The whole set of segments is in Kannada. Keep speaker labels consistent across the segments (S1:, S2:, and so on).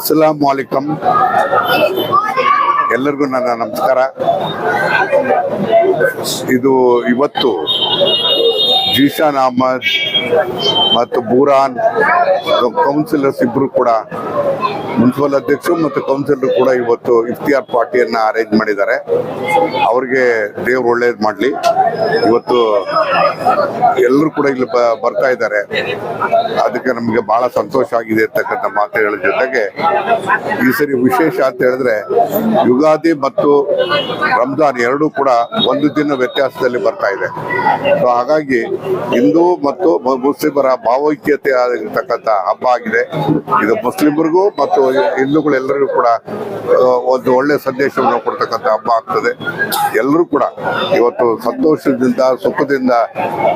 S1: ಅಸ್ಸಲಾಂ ವಾಲಿಕಮ್ ಎಲ್ಲರಿಗೂ ನನ್ನ ನಮಸ್ಕಾರ. ಇದು ಇವತ್ತು ಜೀಶಾನ್ ಅಹಮದ್ ಮತ್ತು ಬೂರಾನ್ ಕೌನ್ಸಿಲರ್ಸ್ ಇಬ್ರು ಕೂಡ ಮುನ್ಸಿಪಲ್ ಅಧ್ಯಕ್ಷರು ಮತ್ತು ಕೌನ್ಸಿಲರ್ ಕೂಡ ಇವತ್ತು ಇಫ್ತಿಯಾರ್ ಪಾರ್ಟಿಯನ್ನ ಅರೇಂಜ್ ಮಾಡಿದ್ದಾರೆ. ಅವ್ರಿಗೆ ದೇವ್ರು ಒಳ್ಳೇದು ಮಾಡಲಿ. ಇವತ್ತು ಎಲ್ಲರೂ ಕೂಡ ಇಲ್ಲಿ ಬರ್ತಾ ಇದ್ದಾರೆ. ಅದಕ್ಕೆ ನಮಗೆ ಬಹಳ ಸಂತೋಷ ಆಗಿದೆ ಅಂತಕ್ಕಂಥ ಮಾತುಗಳ ಜೊತೆಗೆ ಈ ಸರಿ ವಿಶೇಷ ಅಂತ ಹೇಳಿದ್ರೆ ಯುಗಾದಿ ಮತ್ತು ರಂಜಾನ್ ಎರಡೂ ಕೂಡ ಒಂದು ದಿನ ವ್ಯತ್ಯಾಸದಲ್ಲಿ ಬರ್ತಾ ಇದೆ. ಸೊ ಹಾಗಾಗಿ ಹಿಂದೂ ಮತ್ತು ಮುಸ್ಲಿಮರ ಭಾವೈಕ್ಯತೆ ಆಗಿರ್ತಕ್ಕಂಥ ಹಬ್ಬ ಆಗಿದೆ. ಇದು ಮುಸ್ಲಿಮರಿಗೂ ಮತ್ತು ಹಿಂದೂಗಳೆಲ್ಲರಿಗೂ ಕೂಡ ಒಂದು ಒಳ್ಳೆ ಸಂದೇಶವನ್ನು ಕೊಡ್ತಕ್ಕಂತ ಹಬ್ಬ ಆಗ್ತದೆ. ಎಲ್ಲರೂ ಕೂಡ ಇವತ್ತು ಸಂತೋಷದಿಂದ, ಸುಖದಿಂದ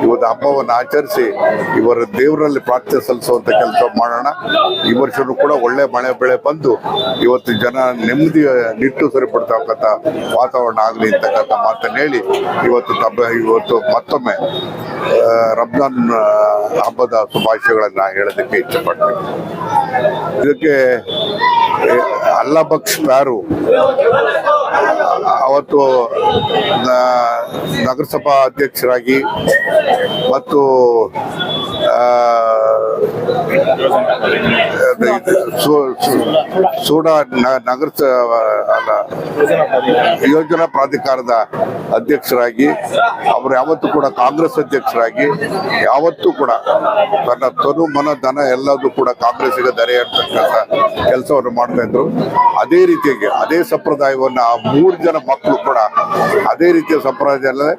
S1: ಇವತ್ತು ಹಬ್ಬವನ್ನು ಆಚರಿಸಿ ಇವರ ದೇವರಲ್ಲಿ ಪ್ರಾರ್ಥನೆ ಸಲ್ಲಿಸುವಂತ ಕೆಲಸ ಮಾಡೋಣ. ಈ ವರ್ಷವೂ ಕೂಡ ಒಳ್ಳೆ ಮಳೆ ಬೆಳೆ ಬಂದು ಇವತ್ತು ಜನ ನೆಮ್ಮದಿ ನಿಟ್ಟು ಸರಿಪಡ್ತಕ್ಕಂಥ ವಾತಾವರಣ ಆಗಲಿ ಅಂತಕ್ಕಂಥ ಮಾತನ್ನು ಹೇಳಿ ಇವತ್ತು ತಮ್ಮ ಇವತ್ತು ಮತ್ತೊಮ್ಮೆ ರಂಜಾನ್ ಹಬ್ಬದ ಶುಭಾಶಯಗಳನ್ನು ಹೇಳೋದಕ್ಕೆ ಇಷ್ಟಪಡ್ತೀನಿ. ಇದಕ್ಕೆ ಅಲ್ಲಾ ಬಕ್ಷ್ ಪ್ಯಾರು ಅವತ್ತು ನಗರಸಭಾ ಅಧ್ಯಕ್ಷರಾಗಿ ಮತ್ತು ಸೂಡಾ ನಗರ ಯೋಜನಾ ಪ್ರಾಧಿಕಾರದ ಅಧ್ಯಕ್ಷರಾಗಿ, ಅವರು ಯಾವತ್ತೂ ಕೂಡ ಕಾಂಗ್ರೆಸ್ ಅಧ್ಯಕ್ಷರಾಗಿ, ಯಾವತ್ತೂ ಕೂಡ ತನ್ನ ತನು ಮನ ಧನ ಎಲ್ಲದೂ ಕೂಡ ಕಾಂಗ್ರೆಸ್ಸಿಗೆ ದರೆ ಕೆಲಸವನ್ನು ಮಾಡ್ತಾ ಇದ್ರು. ಅದೇ ರೀತಿಯಾಗಿ, ಅದೇ ಸಂಪ್ರದಾಯವನ್ನು ಆ ಮೂರು ಜನ ಮಕ್ಕಳು ಕೂಡ ಅದೇ ರೀತಿಯ ಸಂಪ್ರದಾಯದಲ್ಲೇ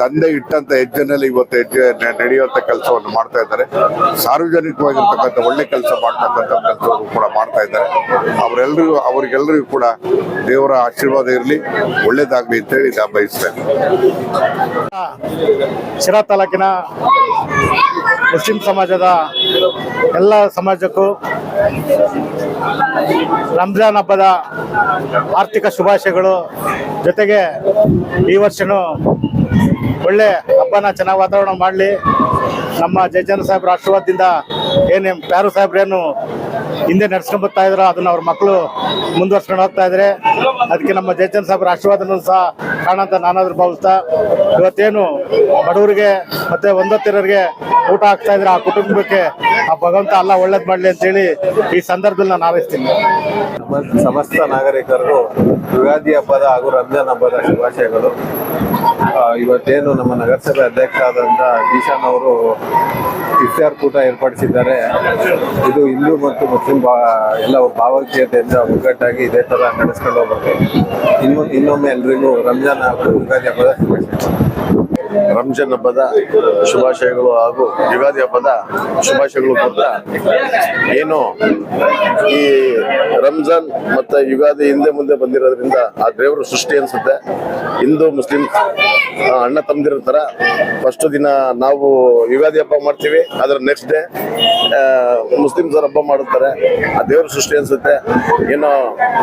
S1: ತಂದೆ ಇಟ್ಟಂತ ಹೆಜ್ಜೆನಲ್ಲಿ ಇವತ್ತು ಹೆಜ್ಜೆ ನಡೆಯುವಂತ ಕೆಲಸವನ್ನು ಮಾಡ್ತಾ ಇದ್ದಾರೆ. ಸಾರ್ವಜನಿಕವಾಗಿರ್ತಕ್ಕಂಥ ಒಳ್ಳೆ ಕೆಲಸ ಮಾಡ್ತಕ್ಕಂಥ ಕೆಲಸವನ್ನು ಕೂಡ ಮಾಡ್ತಾ ಇದ್ದಾರೆ. ಅವರೆಲ್ಲರಿಗೂ ಅವರಿಗೆಲ್ಲರಿಗೂ ಕೂಡ ದೇವರ ಆಶೀರ್ವಾದ ಇರಲಿ. ಒಳ್ಳೇದಾಗಲಿ ಅಂತ ಹೇಳಿ ನಾನು ಬಯಸ್ತೇನೆ.
S2: ಶಿರಾ ತಾಲೂಕಿನ ಮುಸ್ಲಿಂ ಸಮಾಜದ ಎಲ್ಲ ಸಮಾಜಕ್ಕೂ ರಂಜಾನ್ ಹಬ್ಬದ ಆರ್ಥಿಕ ಶುಭಾಶಯಗಳು ಜೊತೆಗೆ ಈ ವರ್ಷನೂ ಒಳ್ಳೆ ಹಬ್ಬನ ಚೆನ್ನಾಗಿ ವಾತಾವರಣ ಮಾಡಲಿ. ನಮ್ಮ ಜಯಚಂದ್ರ ಸಾಹೇಬ್ರ ಆಶೀರ್ವಾದದಿಂದ ಏನು ಪ್ಯಾರು ಸಾಹೇಬ್ರೇನು ಹಿಂದೆ ನಡ್ಸ್ಕೊಂಡ್ ಬರ್ತಾ ಇದ್ರು? ಅದನ್ನ ಅವ್ರ ಮಕ್ಕಳು ಮುಂದುವರ್ಸ್ಕೊಂಡು ಹೋಗ್ತಾ ಇದ್ರೆ ಅದಕ್ಕೆ ನಮ್ಮ ಜಯಚಂದ್ರ ಸಾಹೇಬ್ರ ಆಶೀರ್ವಾದನೂ ಸಹ ಕಾಣಂತ ನಾನಾದ್ರೂ ಭಾವಿಸ್ತಾ ಇವತ್ತೇನು ಬಡವರಿಗೆ ಮತ್ತೆ ಒಂದೊತ್ತಿರೋರಿಗೆ ಊಟ ಹಾಕ್ತಾ ಇದ್ರೆ ಆ ಕುಟುಂಬಕ್ಕೆ ಆ ಭಗವಂತ ಅಲ್ಲ, ಒಳ್ಳೇದ್ ಮಾಡ್ಲಿ ಅಂತೇಳಿ ಈ ಸಂದರ್ಭದಲ್ಲಿ ನಾನು ಆರೈಸ್ತೀನಿ
S3: ನಮ್ಮ ಸಮಸ್ತ ನಾಗರಿಕರು ಯುಗಾದಿ ಹಬ್ಬದ ಹಾಗೂ ರಂಜಾನ್ ಹಬ್ಬದ ಶುಭಾಶಯಗಳು. ಇವತ್ತೇನು ನಮ್ಮ ನಗರಸಭೆ ಅಧ್ಯಕ್ಷರಾದಂಥ ಈಶಾನ್ ಅವರು ಇಫ್ತಾರ್ ಕೂಟ ಏರ್ಪಡಿಸಿದ್ದಾರೆ. ಇದು ಹಿಂದೂ ಮತ್ತು ಮುಸ್ಲಿಂ ಬಾ, ಎಲ್ಲ ಭಾವೈಕ್ಯತೆಯಿಂದ ಒಗ್ಗಟ್ಟಾಗಿ ಇದೇ ಥರ ನಡೆಸ್ಕೊಂಡು ಹೋಗ್ಬೇಕು. ಇನ್ನು, ಇನ್ನೊಮ್ಮೆ ಎಲ್ರಿಗೂ ರಂಜಾನ್ ಹಾಗೂ ಯುಗಾದಿ ಹಬ್ಬದ ಶುಭಾಶಯಗಳು.
S4: ರಂಜಾನ್ ಹಬ್ಬದ ಶುಭಾಶಯಗಳು ಹಾಗೂ ಯುಗಾದಿ ಹಬ್ಬದ ಶುಭಾಶಯಗಳು ಕೊಡ್ತಾ ಏನು, ಈ ರಂಜಾನ್ ಮತ್ತೆ ಯುಗಾದಿ ಹಿಂದೆ ಮುಂದೆ ಬಂದಿರೋದ್ರಿಂದ ಆ ದೇವರು ಸೃಷ್ಟಿ ಅನ್ಸುತ್ತೆ. ಹಿಂದೂ, ಮುಸ್ಲಿಂ ಅಣ್ಣ ತಮ್ಮದಿರೋ ತರ ಫಸ್ಟ್ ದಿನ ನಾವು ಯುಗಾದಿ ಹಬ್ಬ ಮಾಡ್ತೀವಿ ಅದರ ನೆಕ್ಸ್ಟ್ ಡೇ ಮುಸ್ಲಿಮ್ಸ್ ಅವ್ರು ಹಬ್ಬ ಮಾಡುತ್ತಾರೆ. ಆ ದೇವ್ರ ಸೃಷ್ಟಿ ಅನ್ಸುತ್ತೆ. ಏನೋ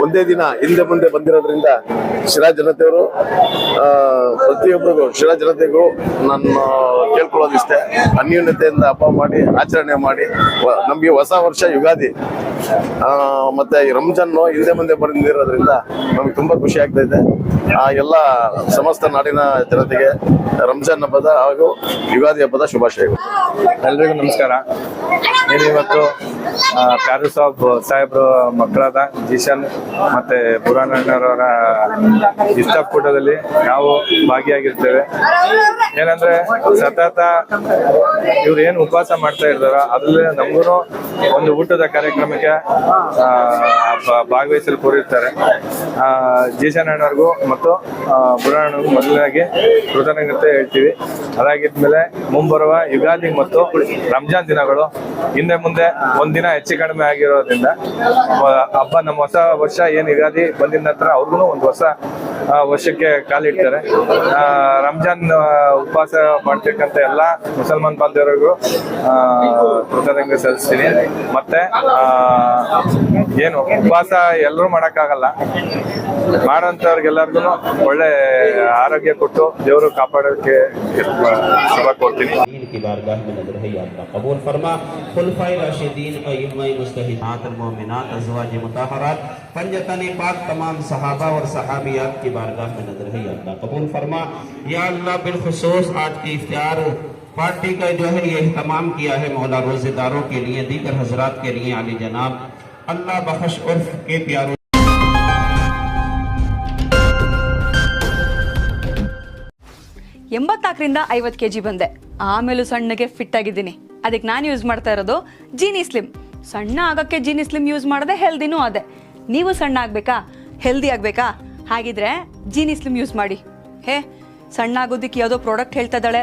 S4: ಒಂದೇ ದಿನ ಹಿಂದೆ ಮುಂದೆ ಬಂದಿರೋದ್ರಿಂದ ಶಿರಾ ಜನತೆಯವರು ಪ್ರತಿಯೊಬ್ಬರಿಗೂ, ಶಿರಾ ಜನತೆಗೂ ನಾನು ಕೇಳ್ಕೊಳ್ಳೋದಿಷ್ಟೇ ಅನ್ಯೂನ್ಯತೆಯಿಂದ ಹಬ್ಬ ಮಾಡಿ, ಆಚರಣೆ ಮಾಡಿ ನಮಗೆ ಹೊಸ ವರ್ಷ ಯುಗಾದಿ. ಮತ್ತೆ ರಂಜಾನ್ ಹಿಂದೆ ಮುಂದೆ ಬಂದಿರೋದ್ರಿಂದ ನಮ್ಗೆ ತುಂಬಾ ಖುಷಿ ಆಗ್ತಾ ಇದೆ. ಆ ಎಲ್ಲ ಸಮಸ್ತ ನಾಡಿನ ಜನತೆಗೆ ರಂಜಾನ್ ಹಬ್ಬದ ಹಾಗೂ ಯುಗಾದಿ ಹಬ್ಬದ ಶುಭಾಶಯಗಳು.
S5: ಎಲ್ರಿಗೂ ನಮಸ್ಕಾರ. ಏನು ಇವತ್ತು ಆ, ಪ್ಯಾರು ಸಾಬ್ ಸಾಹೇಬ್ರು ಮಕ್ಕಳಾದ ಜೀಶನ್ ಮತ್ತೆ ಬುರಾನಣ್ಣರವರ ಇಷ್ಟಕೂಟದಲ್ಲಿ ನಾವು ಭಾಗಿಯಾಗಿರ್ತೇವೆ. ಏನಂದ್ರೆ ಸತತ ಇವ್ರು ಏನು ಉಪವಾಸ ಮಾಡ್ತಾ ಇರ್ತಾರೋ ಅದ್ರಲ್ಲಿ ನಮಗೂ ಒಂದು ಊಟದ ಕಾರ್ಯಕ್ರಮಕ್ಕೆ ಭಾಗವಹಿಸಲು ಕೋರಿರ್ತಾರೆ. ಆ, ಜೀಶನ್ ಮತ್ತು ಆ, ಬುರಾನಣ್ಣವ್ರಿಗೂ ಮೊದಲನೇದಾಗಿ ಕೃತಜ್ಞತೆ ಹೇಳ್ತೀವಿ. ಅದಾಗಿದ್ಮೇಲೆ ಮುಂಬರುವ ಯುಗಾದಿ ಮತ್ತು ರಂಜಾನ್ ದಿನಗಳು ಹಿಂದೆ ಮುಂದೆ ಒಂದಿನ ಹೆಚ್ಚು ಕಡಿಮೆ ಆಗಿರೋದ್ರಿಂದ ಹಬ್ಬ ನಮ್ಮ ಹೊಸ ವರ್ಷ ಏನು ಯುಗಾದಿ ಬಂದಿದ ನಂತರ ಅವ್ರಿಗೂ ಒಂದು ಹೊಸ ವರ್ಷಕ್ಕೆ ಕಾಲಿಡ್ತಾರೆ. ರಂಜಾನ್ ಉಪವಾಸ ಮಾಡ್ತಕ್ಕಂಥ ಎಲ್ಲ ಮುಸಲ್ಮಾನ್ ಬಾಂಧವರಿಗೂ ಕೃತಜ್ಞತೆ ಸಲ್ಲಿಸ್ತೀನಿ. ಮತ್ತೆ ಆ, ಏನು ಉಪವಾಸ ಎಲ್ಲರೂ ಮಾಡಕ್ಕಾಗಲ್ಲ ಮಾಡೋಂಥವ್ರಿಗೆಲ್ಲರಿಗೂ ಒಳ್ಳೆ ಆರೋಗ್ಯ ಕೊಟ್ಟು ದೇವರು ಕಾಪಾಡೋಕ್ಕೆ ಶುಭ ಕೋರ್ತೀನಿ
S6: की बारगाह में नजर है या अल्लाह कबूल फरमा खुलफाए राशिदीन अइम्मा मुस्तहिदात मोमिनात अजवाज मुताहरात पंजतन पाक तमाम सहाबा और सहाबियात की बारगाह में नजर है या अल्लाह कबूल फरमा या अल्लाह बिलखसूस आज की इफ्तार पार्टी का जो है ये अहतमाम किया है मौला रोजेदारों के लिए दीगर हजरात के लिए अली जनाब अल्लाह बख्श उर्फ के प्यारों
S7: ಎಂಬತ್ನಾಲ್ಕರಿಂದ ಐವತ್ತು ಕೆ ಜಿ ಬಂದೆ ಆಮೇಲೂ ಸಣ್ಣಗೆ ಫಿಟ್ ಆಗಿದ್ದೀನಿ ಅದಕ್ಕೆ ನಾನು ಯೂಸ್ ಮಾಡ್ತಾ ಇರೋದು ಜೀನಿ ಸ್ಲಿಮ್ ಸಣ್ಣ ಆಗಕ್ಕೆ ಜೀನಿ ಸ್ಲಿಮ್ ಯೂಸ್ ಮಾಡದೆ ಹೆಲ್ದಿನೂ ಅದೇ ನೀವು ಸಣ್ಣ ಆಗಬೇಕಾ ಹೆಲ್ದಿ ಆಗಬೇಕಾ ಹಾಗಿದ್ರೆ ಜೀನಿ ಸ್ಲಿಮ್ ಯೂಸ್ ಮಾಡಿ ಹೇ ಸಣ್ಣ ಆಗೋದಕ್ಕೆ ಯಾವುದೋ ಪ್ರಾಡಕ್ಟ್ ಹೇಳ್ತಾ ಇದ್ದಾಳೆ